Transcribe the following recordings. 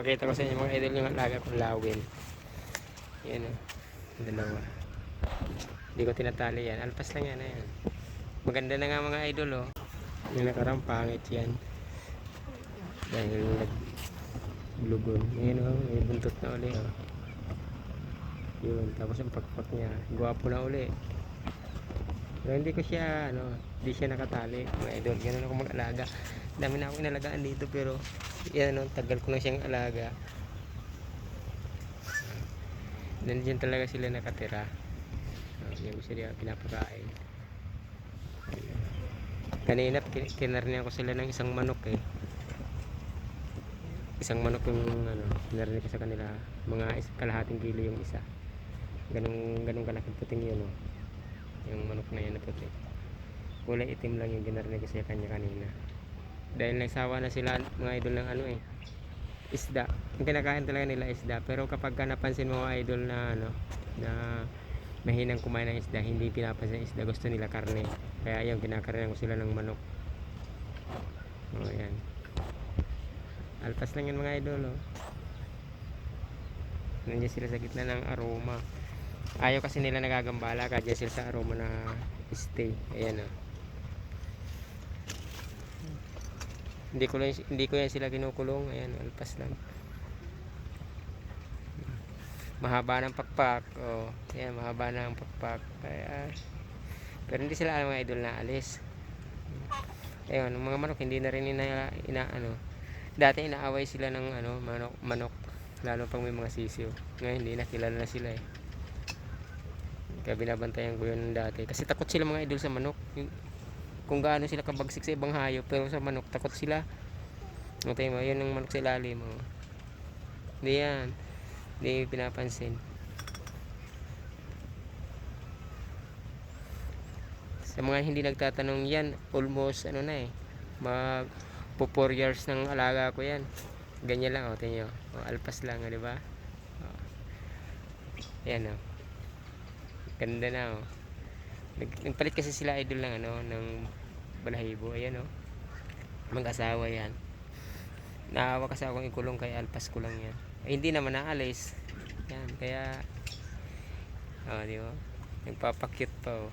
Pakita ko sa inyo mga idol yung alaga kong lawin. Yan o. Dalawa. Hindi ko tinatali yan. Alpas lang yan. Ayan. Maganda na nga mga idol o. Yung nakarang pangit yan. Dahil naglugon. Ngayon o. May buntot na uli o. Yun. Tapos ang pakpak niya. Gwapo na uli. Pero hindi ko siya, ano, hindi siya nakatali. Mga idol, ganun ako mag-alaga. Dami na akong inalagaan dito pero yan, no, tagal ko na siyang alaga. Nandiyan talaga sila nakatira. Uh, hindi ko sila pinapakain. Kanina, kin- kinarnihan ko sila ng isang manok eh. Isang manok yung ano, kinarnihan ko sa kanila. Mga kalahating kilo yung isa. Ganong, ganong kalaking puting yun. Oh. Yung manok na yan na puti. Kulay itim lang yung ginarnihan ko sa kanya kanina. Dahil nagsawa na sila mga idol ng ano eh. Isda. Ang kinakain talaga nila isda. Pero kapag ka napansin mo mga idol na ano, na mahinang kumain ng isda, hindi pinapansin isda, gusto nila karne. Kaya ayun, kinakarne ko sila ng manok. O yan. Alpas lang yan mga idol oh. Nandiyan sila sa gitna ng aroma. Ayaw kasi nila nagagambala kaya sila sa aroma na stay. Ayan oh. Hindi ko lang, hindi ko yan sila kinukulong. Ayan, alpas lang. Mahaba ng pakpak. Oh, ayan, mahaba ng pakpak. Kaya, pero hindi sila mga idol na alis. Ayun, mga manok hindi na rin ina, ina ano. Dati inaaway sila ng ano, manok, manok lalo pang may mga sisiw. Ngayon hindi na kilala na sila eh. Kaya binabantayan ko yun dati. Kasi takot sila mga idol sa manok. Kung gaano sila kabagsik sa ibang hayop pero sa manok takot sila Matay mo, yun ang manok sa ilalim mo. Hindi yan. Hindi pinapansin. Sa mga hindi nagtatanong yan, almost ano na eh. Mag po 4 years ng alaga ko yan. Ganyan lang, oh, tingnan nyo. Oh, alpas lang, oh, di ba? Oh. Yan, oh. Ganda na, oh. Nag, nagpalit kasi sila idol ng ano, ng balahibo. Ayan, oh. Mag-asawa yan. Naawa kasi akong ikulong kay alpas ko lang yan. Eh, hindi naman naalis. Yan, kaya... Oh, di ba? Nagpapakyut pa, oh.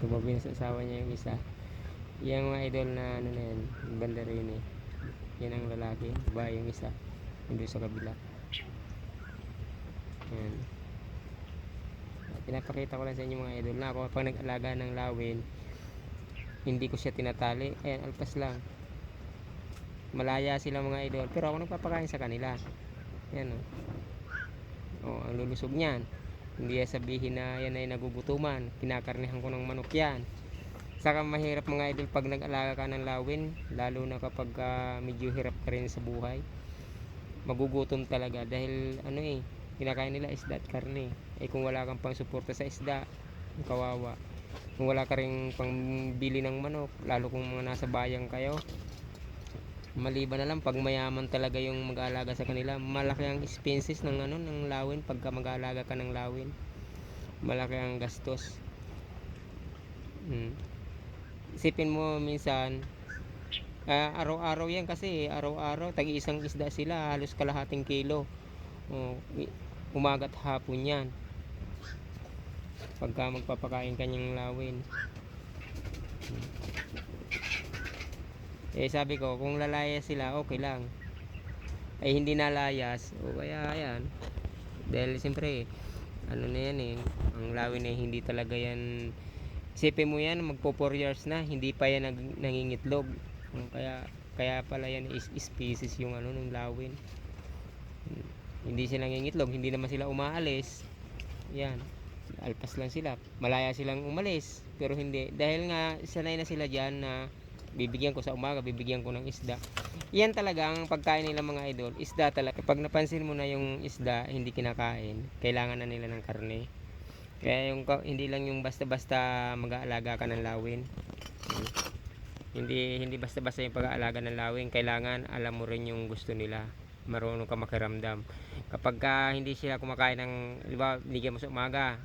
Tumabi na sa asawa niya yung isa. Yung mga idol na ano na yan, banda rin eh. Yan ang lalaki, ba yung isa. Doon sa kabila. Yan. Pinapakita ko lang sa inyo mga idol na ako pag nag-alaga ng lawin, hindi ko siya tinatali. Ayan, alpas lang. Malaya sila mga idol. Pero ako nagpapakain sa kanila. Yan o. Oh. ang lulusog niyan. Hindi sabihin na yan ay nagugutuman. Kinakarnihan ko ng manok yan. Saka mahirap mga idol pag nag-alaga ka ng lawin. Lalo na kapag ah, medyo hirap ka rin sa buhay. Magugutom talaga. Dahil ano eh, kinakain nila isda at karne. Eh kung wala kang pang suporta sa isda, kawawa. Kung wala ka rin pang bili ng manok, lalo kung mga nasa bayan kayo, maliban na lang pag mayaman talaga yung mag-aalaga sa kanila. Malaki ang expenses ng ano ng lawin pagka mag-aalaga ka ng lawin. Malaki ang gastos. Hmm. isipin mo minsan ah, araw-araw yan kasi araw-araw tagi isang isda sila halos kalahating kilo. Oh, i- umagat hapon yan pagka magpapakain kanyang lawin Eh sabi ko, kung lalaya sila, okay lang. Ay hindi nalayas, o kaya ayan. Dahil siyempre, ano na yan eh, ang lawin eh, hindi talaga yan, isipin mo yan, magpo 4 years na, hindi pa yan nag, nangingitlog. Kaya, kaya pala yan is species yung ano, ng lawin. Hindi sila nangingitlog, hindi naman sila umaalis. Yan, alpas lang sila. Malaya silang umalis, pero hindi. Dahil nga, sanay na sila dyan na bibigyan ko sa umaga, bibigyan ko ng isda. Yan talaga ang pagkain nila mga idol. Isda talaga. Kapag napansin mo na yung isda hindi kinakain, kailangan na nila ng karne. Kaya yung hindi lang yung basta-basta mag-aalaga ka ng lawin. Hindi hindi basta-basta yung pag-aalaga ng lawin, kailangan alam mo rin yung gusto nila. Marunong ka makiramdam. Kapag ka hindi sila kumakain ng, di ba, binigyan mo sa umaga,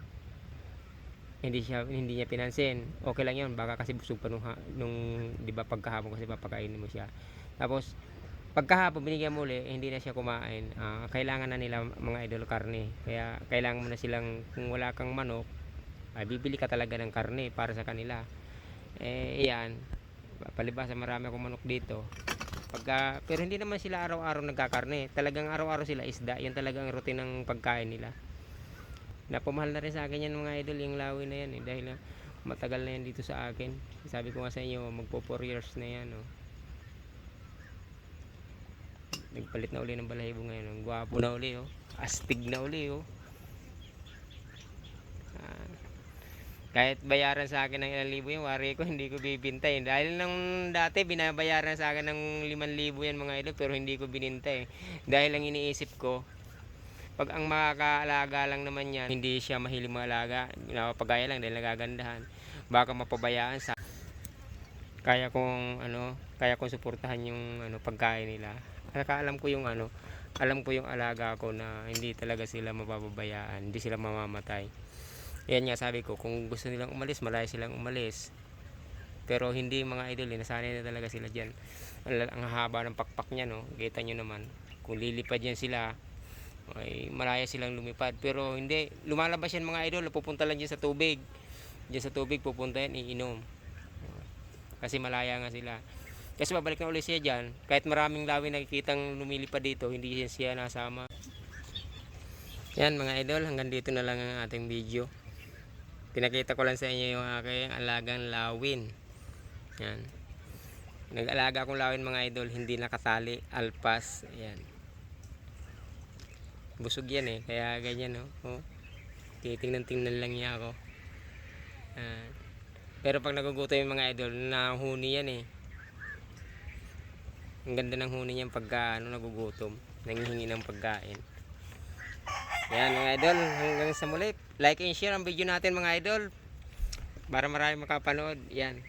hindi siya hindi niya pinansin okay lang yun baka kasi busog pa nung, nung di ba pagkahapon kasi papakainin mo siya tapos pagkahapon binigyan mo uli, eh, hindi na siya kumain. Ah, kailangan na nila mga idol karne. Kaya kailangan mo na silang kung wala kang manok, ay bibili ka talaga ng karne para sa kanila. Eh yan, palibasa marami akong manok dito. Pagka, pero hindi naman sila araw-araw nagkakarne. Talagang araw-araw sila isda. Yan talagang routine ng pagkain nila. Napumahal na rin sa akin yan mga idol yung lawi na yan eh. Dahil ah, matagal na yan dito sa akin. Sabi ko nga sa inyo, magpo 4 years na yan. Oh. Nagpalit na uli ng balahibo ngayon. Ang gwapo na uli oh. Astig na uli oh. Ah, kahit bayaran sa akin ng ilang libo yung wari ko, hindi ko bibintay. Dahil nung dati, binabayaran sa akin ng 5,000 yan mga idol, pero hindi ko binintay. Dahil ang iniisip ko, pag ang makakaalaga lang naman yan, hindi siya mahilig maalaga, napapagaya lang dahil nagagandahan, baka mapabayaan sa kaya kong ano, kaya kong suportahan yung ano pagkain nila. Nakaalam ko yung ano, alam ko yung alaga ko na hindi talaga sila mapapabayaan, hindi sila mamamatay. Yan nga sabi ko, kung gusto nilang umalis, malaya silang umalis. Pero hindi mga idol, nasanay na talaga sila dyan. Ang, ang haba ng pakpak niya, no? Kita nyo naman. Kung lilipad yan sila, ay malaya silang lumipad. Pero hindi, lumalabas yan mga idol, pupunta lang dyan sa tubig. Dyan sa tubig, pupunta yan, iinom. Kasi malaya nga sila. Kasi babalik na ulit siya dyan. Kahit maraming lawi nakikitang lumilipad dito, hindi siya nasama. Yan mga idol, hanggang dito na lang ang ating video. Pinakita ko lang sa inyo yung aking alagang lawin. Yan. Nag-alaga akong lawin mga idol, hindi nakatali, alpas. Yan. Busog yan eh, kaya ganyan no. Oh. Titingnan-tingnan lang niya ako. Yan. Pero pag nagugutom yung mga idol, nahuni yan eh. Ang ganda ng huni niyan pagka ano, nagugutom. Nangihingi ng pagkain. Yan mga idol, hanggang sa muli. Like and share ang video natin mga idol. Para marami makapanood. Yan.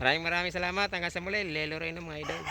Maraming maraming salamat. Hanggang sa muli. Lelo rin mga idol.